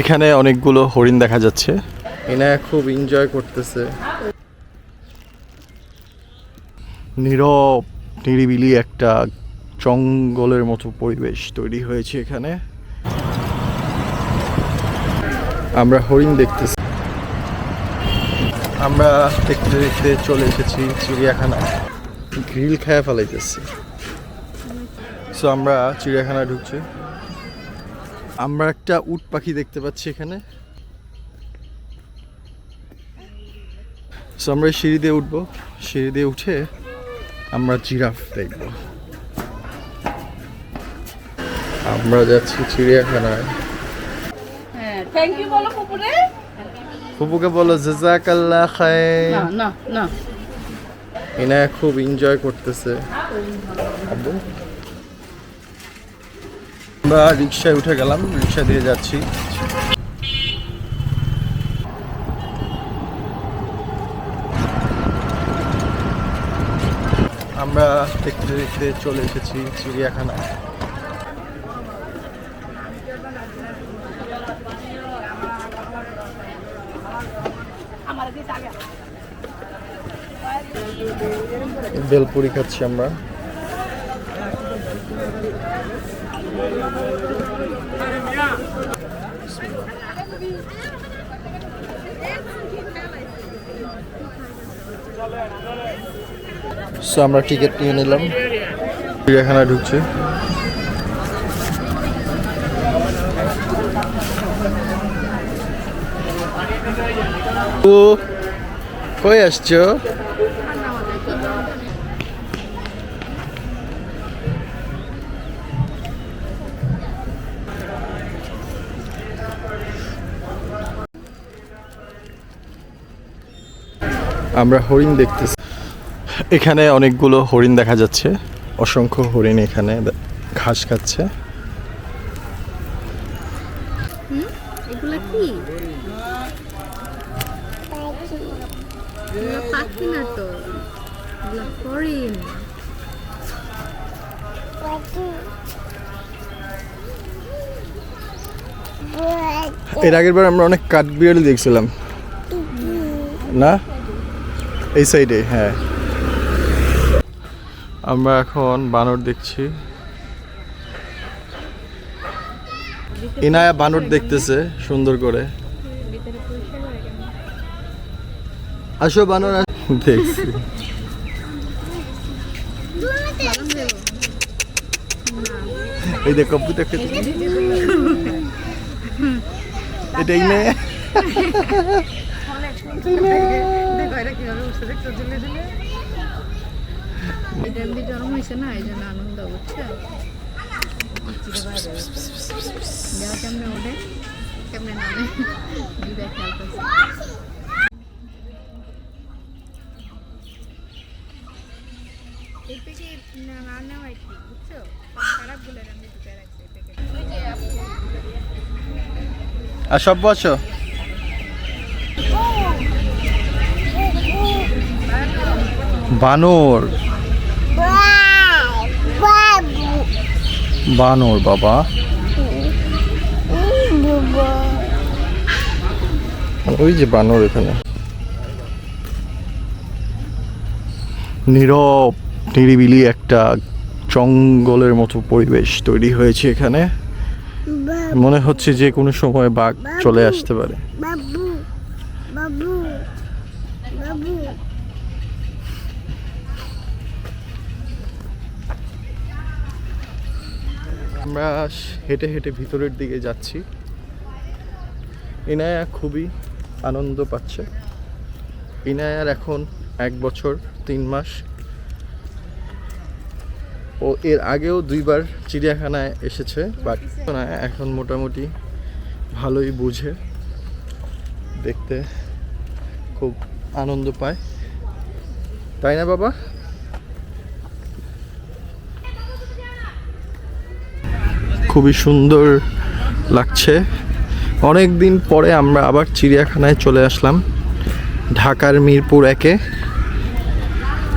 এখানে অনেকগুলো হরিণ দেখা যাচ্ছে। এনায়া খুব এনজয় করতেছে। নীরব নিরিবিলি একটা জঙ্গলের মতো পরিবেশ তৈরি হয়েছে এখানে। আমরা হরিণ দেখতেছি। আমরা দেখতে দেখতে চলে এসেছি চিড়িয়াখানা। গ্রিল খায়া ফেলাইতেছি। সো আমরা চিড়িয়াখানায় ঢুকছি। আমরা একটা উট পাখি দেখতে পাচ্ছি এখানে। সো আমরা সিঁড়ি দিয়ে উঠবো। সিঁড়ি দিয়ে উঠে আমরা জিরাফ দেখব। আমরা যাচ্ছি চিড়িয়াখানায়। হ্যাঁ থ্যাংক ইউ বলো কুকুরে ফুপুকে বলো জাজাকাল্লাহ খায় না না না। খুব এনজয় করতেছে। আব্বু? আমরা রিক্সায় উঠে গেলাম রিক্সা দিয়ে যাচ্ছি। আমরা দেখতে দেখতে চলে এসেছি চিড়িয়াখানা বেলপুরি খাচ্ছি আমরা। সো আমরা টিকিট নিয়ে নিলাম। চিড়িয়াখানায় ঢুকছি। ও কই আসছো? আমরা হরিণ দেখতেছি। এখানে অনেকগুলো হরিণ দেখা যাচ্ছে। অসংখ্য হরিণ এখানে ঘাস খাচ্ছে। এগুলা কি? এগুলা পাখি না তো। এগুলা হরিণ। এর আগের বার আমরা অনেক কাঠবিড়ালি দেখছিলাম। না? এই সাইডে হ্যাঁ। আমরা এখন বানর দেখছি। ইনায়া বানর দেখতেছে সুন্দর করে। আসো বানর দেখছি। এই দেখ কম্পিউটার এটাই নে এটা এমনি জন্ম হয়েছে না এই জন্য আনন্দ বুঝছ কেমনে ওঠে কেমনে নামে দুটা খেয়াল করছে এই প্যাকেট না না বুঝছ? খারাপ বলে আমি দুটো রাখছি এই আর সব বসো বানর। বানর, বাবা। ওই যে বানর এখানে। নীরব, নিরিবিলি একটা জঙ্গলের মতো পরিবেশ তৈরি হয়েছে এখানে। মনে হচ্ছে যে কোনো সময় বাঘ চলে আসতে পারে। বাবু আমরা হেঁটে হেঁটে ভিতরের দিকে যাচ্ছি। ইনায়া খুবই আনন্দ পাচ্ছে। ইনায়ার এখন এক বছর, তিন মাস। ও এর আগেও দুইবার চিড়িয়াখানায় এসেছে, বাট এখন মোটামুটি ভালোই বুঝে। দেখতে খুব আনন্দ পায়। তাই না বাবা? খুবই সুন্দর লাগছে। অনেক দিন পরে আমরা আবার চিড়িয়াখানায় চলে আসলাম ঢাকার মিরপুর একে।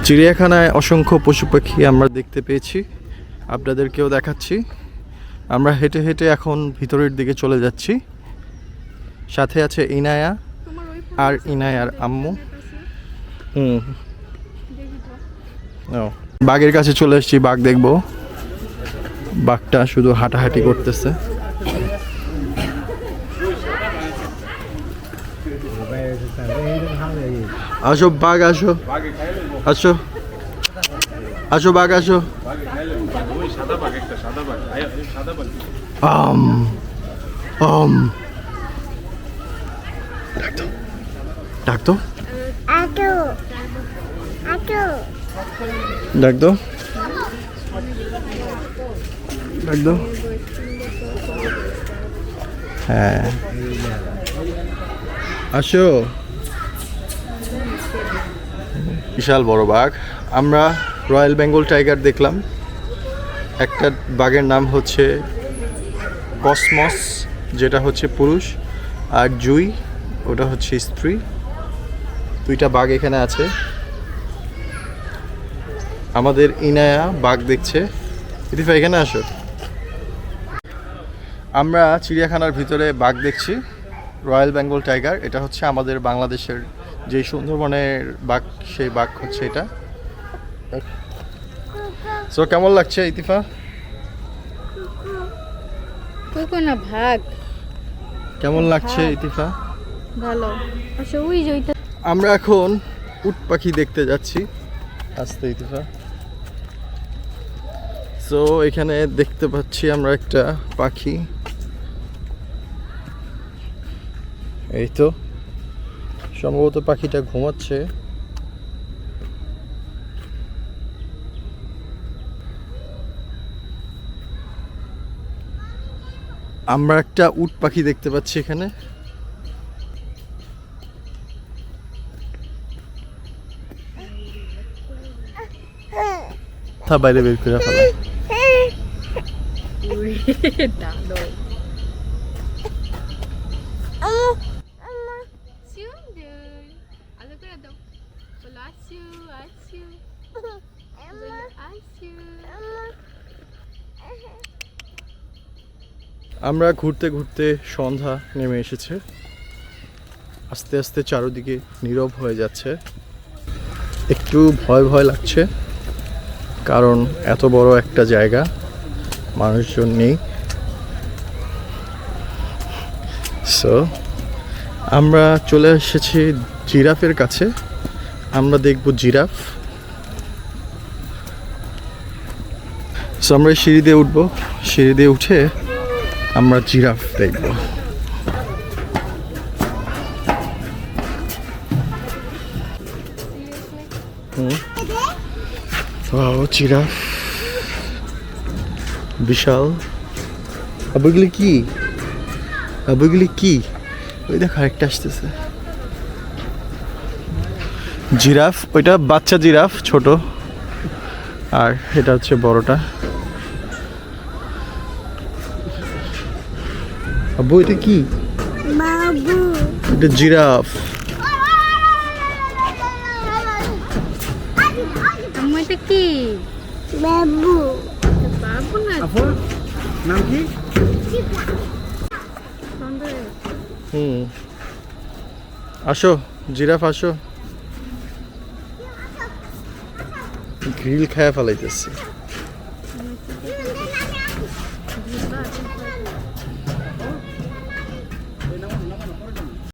চিড়িয়াখানায় অসংখ্য পশু পাখি আমরা দেখতে পেয়েছি আপনাদেরকেও দেখাচ্ছি। আমরা হেঁটে হেঁটে এখন ভিতরের দিকে চলে যাচ্ছি। সাথে আছে ইনায়া আর ইনায়ার আম্মু। হুম। বাঘের কাছে চলে এসেছি বাঘ দেখব। বাঘটা শুধু হাঁটাহাঁটি করতেছে। আসো বাঘ আসো। আসো। আসো বাঘ আসো। আম আম। ডাকতো। ডাকতো? আটো হ্যাঁ। আসো। বিশাল বড় বাঘ। আমরা রয়্যাল বেঙ্গল টাইগার দেখলাম। একটা বাঘের নাম হচ্ছে কসমস, যেটা হচ্ছে পুরুষ আর জুই, ওটা হচ্ছে স্ত্রী। দুইটা বাঘ এখানে আছে। আমাদের ইনায়া বাঘ দেখছে। এখানে আসো। আমরা চিড়িয়াখানার ভিতরে বাঘ দেখছি রয়্যাল বেঙ্গল টাইগার এটা হচ্ছে আমাদের বাংলাদেশের যে সুন্দরবনের বাঘ সেই বাঘ হচ্ছে এটা। সো কেমন লাগছে ইতিফা? না ভাগ। কেমন লাগছে ইতিফা? ভালো। আচ্ছা ওই যে ওইটা। আমরা এখন উট পাখি দেখতে যাচ্ছি। আস্তে ইতিফা। সো এখানে দেখতে পাচ্ছি আমরা একটা পাখি। এই তো। সম্ভবত পাখিটা ঘুমাচ্ছে। আমরা একটা উট পাখি দেখতে পাচ্ছি এখানে। বাইরে বের করে ফেলা দাদো সুন্দর আলো করে দাও আমরা ঘুরতে ঘুরতে সন্ধ্যা নেমে এসেছে। আস্তে আস্তে চারোদিকে নীরব হয়ে যাচ্ছে। একটু ভয় ভয় লাগছে কারণ এত বড় একটা জায়গা মানুষজন নেই। সো আমরা চলে এসেছি জিরাফের কাছে। আমরা দেখব জিরাফ। সো আমরা সিঁড়ি দিয়ে উঠবো। সিঁড়ি দিয়ে উঠে আমরা জিরাফ দেখব। জিরাফ। বিশাল। আবুগুলি কি? আবুগুলি কি? ওই দেখো আরেকটা আসতেছে। জিরাফ ওইটা বাচ্চা জিরাফ ছোট। আর এটা হচ্ছে বড়টা। আব্বু এটা কি? এটা জিরাফ। এটা কি? বাবু। বাবু না। নাম কি? হুম। আসো জিরাফ আসো। গ্রিল খায়া ফেলাইতেছি।